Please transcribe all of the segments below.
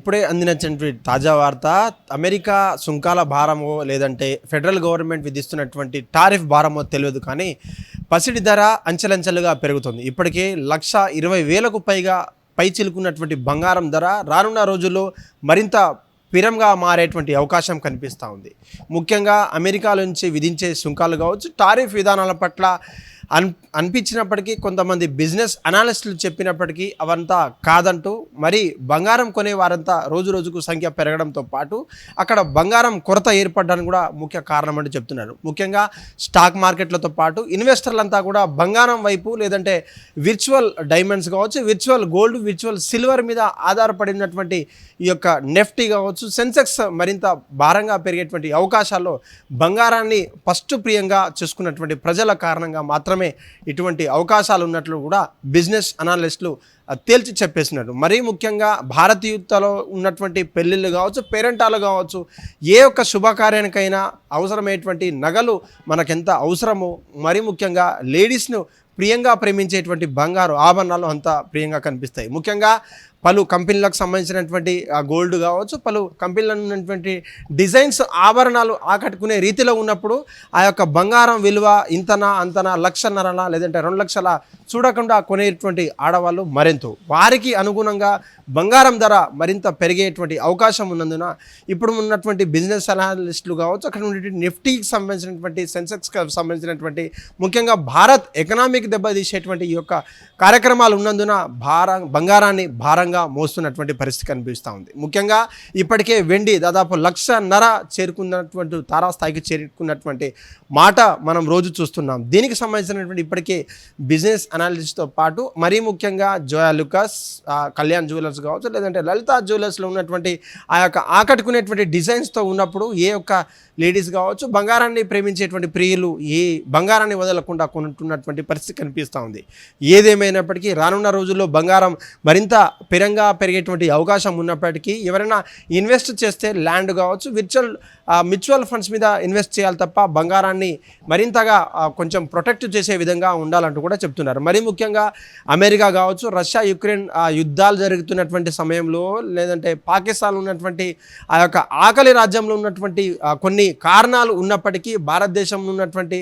ఇప్పుడే అందినటువంటి తాజా వార్త అమెరికా సుంకాల భారమో లేదంటే ఫెడరల్ గవర్నమెంట్ విధిస్తున్నటువంటి టారిఫ్ భారమో తెలియదు కానీ పసిడి ధర అంచెలంచెలుగా పెరుగుతుంది. ఇప్పటికే లక్ష ఇరవై వేలకు పైగా పై చిలుకున్నటువంటి బంగారం ధర రానున్న రోజుల్లో మరింత పిరంగా మారేటువంటి అవకాశం కనిపిస్తూ ఉంది. ముఖ్యంగా అమెరికా నుంచి విధించే సుంకాలు కావచ్చు టారిఫ్ విధానాల పట్ల అన్ అనిపించినప్పటికీ కొంతమంది బిజినెస్ అనాలిస్టులు చెప్పినప్పటికీ అవంతా కాదంటూ మరి బంగారం కొనే వారంతా రోజు రోజుకు సంఖ్య పెరగడంతో పాటు అక్కడ బంగారం కొరత ఏర్పడడానికి కూడా ముఖ్య కారణం చెప్తున్నారు. ముఖ్యంగా స్టాక్ మార్కెట్లతో పాటు ఇన్వెస్టర్లంతా కూడా బంగారం వైపు లేదంటే విర్చువల్ డైమండ్స్ కావచ్చు విర్చువల్ గోల్డ్ విర్చువల్ సిల్వర్ మీద ఆధారపడినటువంటి ఈ యొక్క నెఫ్టీ కావచ్చు సెన్సెక్స్ మరింత భారంగా పెరిగేటువంటి అవకాశాల్లో బంగారాన్ని ఫస్ట్ ప్రియంగా చేసుకున్నటువంటి ప్రజల కారణంగా మాత్రమే ఇటువంటి అవకాశాలు ఉన్నట్లు కూడా బిజినెస్ అనాలిస్టులు తేల్చి చెప్పేసినట్టు మరీ ముఖ్యంగా భారతీయుతలో ఉన్నటువంటి పెళ్ళిళ్ళు కావచ్చు పేరెంటాలు కావచ్చు ఏ ఒక్క శుభకార్యానికైనా అవసరమైనటువంటి నగలు మనకెంత అవసరమో మరీ ముఖ్యంగా లేడీస్ను ప్రియంగా ప్రేమించేటువంటి బంగారు ఆభరణాలు అంత ప్రియంగా కనిపిస్తాయి. ముఖ్యంగా పలు కంపెనీలకు సంబంధించినటువంటి ఆ, గోల్డ్ కావచ్చు పలు కంపెనీల ఉన్నటువంటి డిజైన్స్ ఆభరణాలు ఆకట్టుకునే రీతిలో ఉన్నప్పుడు ఆ యొక్క బంగారం విలువ ఇంతనా అంతనా లక్షన్నరనా లేదంటే రెండు లక్షల చూడకుండా కొనేటువంటి ఆడవాళ్ళు మరెంతో. వారికి అనుగుణంగా బంగారం ధర మరింత పెరిగేటువంటి అవకాశం ఉన్నందున ఇప్పుడు ఉన్నటువంటి బిజినెస్ అనాలిస్టులు కావచ్చు అక్కడ ఉన్నటువంటి నిఫ్టీకి సంబంధించినటువంటి సెన్సెక్స్కి సంబంధించినటువంటి ముఖ్యంగా భారత్ ఎకనామిక్ దెబ్బతీసేటువంటి ఈ యొక్క కార్యక్రమాలు ఉన్నందున భార బంగారాన్ని భారంగా మోస్తున్నటువంటి పరిస్థితి కనిపిస్తూ ఉంది. ముఖ్యంగా ఇప్పటికే వెండి దాదాపు లక్షన్నర చేరుకున్నటువంటి తారాస్థాయికి చేరుకున్నటువంటి మాట మనం రోజు చూస్తున్నాం. దీనికి సంబంధించినటువంటి ఇప్పటికే బిజినెస్ అనాలిసిస్తో పాటు మరీ ముఖ్యంగా జోయా లుకాస్ కళ్యాణ్ జ్యువెలర్స్ కావచ్చు లేదంటే లలిత జ్యువెలర్స్లో ఉన్నటువంటి ఆ యొక్క ఆకట్టుకునేటువంటి డిజైన్స్తో ఉన్నప్పుడు ఏ యొక్క లేడీస్ కావచ్చు బంగారాన్ని ప్రేమించేటువంటి ప్రియులు ఏ బంగారాన్ని వదలకుండా కొనుంటున్నటువంటి పరిస్థితి కనిపిస్తూ ఉంది. ఏదేమైనప్పటికీ రానున్న రోజుల్లో బంగారం మరింత పెరంగా పెరిగేటువంటి అవకాశం ఉన్నప్పటికీ ఎవరైనా ఇన్వెస్ట్ చేస్తే ల్యాండ్ కావచ్చు విర్చువల్ మ్యూచువల్ ఫండ్స్ మీద ఇన్వెస్ట్ చేయాలి తప్ప బంగారాన్ని మరింతగా కొంచెం ప్రొటెక్ట్ చేసే విధంగా ఉండాలంటూ కూడా చెప్తున్నారు. మరీ ముఖ్యంగా అమెరికా కావచ్చు రష్యా యుక్రెయిన్ యుద్ధాలు జరుగుతున్నటువంటి సమయంలో లేదంటే పాకిస్తాన్ ఉన్నటువంటి ఆ యొక్క ఆకలి రాజ్యంలో ఉన్నటువంటి కొన్ని కారణాలు ఉన్నప్పటికీ భారతదేశంలో ఉన్నటువంటి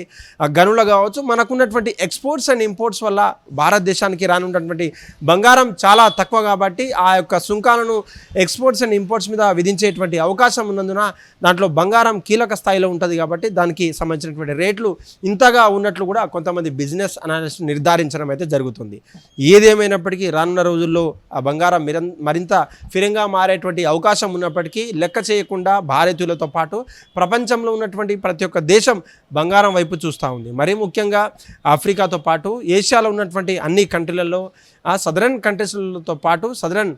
గనులు కావచ్చు మనకున్నటువంటి ఎక్స్పోర్ట్స్ అండ్ ఇంపోర్ట్స్ వల్ల భారతదేశానికి రానున్నటువంటి బంగారం చాలా తక్కువ కాబట్టి కాబట్టి ఆ యొక్క సుంకాలను ఎక్స్పోర్ట్స్ అండ్ ఇంపోర్ట్స్ మీద విధించేటువంటి అవకాశం ఉన్నందున దాంట్లో బంగారం కీలక స్థాయిలో ఉంటుంది కాబట్టి దానికి సంబంధించినటువంటి రేట్లు ఇంతగా ఉన్నట్లు కూడా కొంతమంది బిజినెస్ అనాలిస్ట్ నిర్ధారించడం అయితే జరుగుతుంది. ఏదేమైనప్పటికీ రానున్న రోజుల్లో ఆ బంగారం మిరం- మరింత ఫిరంగా మారేటువంటి అవకాశం ఉన్నప్పటికీ లెక్క చేయకుండా భారతీయులతో పాటు ప్రపంచంలో ఉన్నటువంటి ప్రతి ఒక్క దేశం బంగారం వైపు చూస్తూ ఉంది. మరీ ముఖ్యంగా ఆఫ్రికాతో పాటు ఏషియాలో ఉన్నటువంటి అన్ని కంట్రీలలో ఆ సదరన్ కంట్రీస్లతో పాటు సదరన్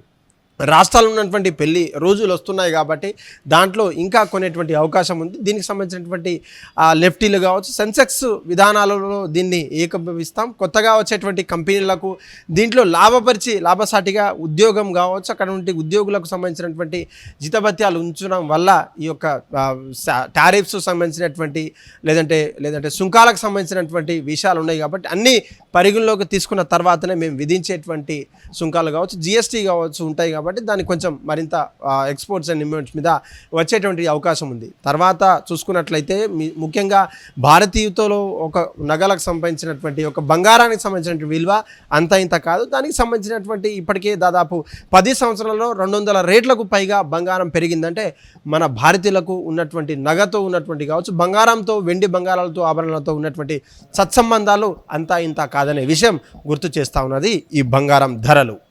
రాష్ట్రాల్లో ఉన్నటువంటి పెళ్ళి రోజులు వస్తున్నాయి కాబట్టి దాంట్లో ఇంకా కొనేటువంటి అవకాశం ఉంది. దీనికి సంబంధించినటువంటి లెఫ్టీలు కావచ్చు సెన్సెక్స్ విధానాలలో దీన్ని ఏకీభవిస్తాం. కొత్తగా వచ్చేటువంటి కంపెనీలకు దీంట్లో లాభపరిచి లాభసాటిగా ఉద్యోగం కావచ్చు అక్కడ నుండి ఉద్యోగులకు సంబంధించినటువంటి జితభత్యాలు ఉంచడం వల్ల ఈ యొక్క టారిఫ్స్ సంబంధించినటువంటి లేదంటే లేదంటే సుంకాలకు సంబంధించినటువంటి విషయాలు ఉన్నాయి కాబట్టి అన్ని పరిగణలోకి తీసుకున్న తర్వాతనే మేము విధించేటువంటి సుంకాలు కావచ్చు జిఎస్టీ కావచ్చు ఉంటాయి కాబట్టి దానికి కొంచెం మరింత ఎక్స్పోర్ట్స్ అండ్ ఇంపోర్ట్స్ మీద వచ్చేటువంటి అవకాశం ఉంది. తర్వాత చూసుకున్నట్లయితే మీ- ముఖ్యంగా భారతీయతలో ఒక నగలకు సంబంధించినటువంటి ఒక బంగారానికి సంబంధించినటువంటి విలువ అంత ఇంత కాదు. దానికి సంబంధించినటువంటి ఇప్పటికే దాదాపు పది సంవత్సరాల్లో రెండు వందల రేట్లకు పైగా బంగారం పెరిగిందంటే మన భారతీయులకు ఉన్నటువంటి నగతో ఉన్నటువంటి కావచ్చు బంగారంతో వెండి బంగారాలతో ఆభరణాలతో ఉన్నటువంటి సత్సంబంధాలు అంతా ఇంత కాదనే విషయం గుర్తు చేస్తా ఉన్నది ఈ బంగారం ధరలు.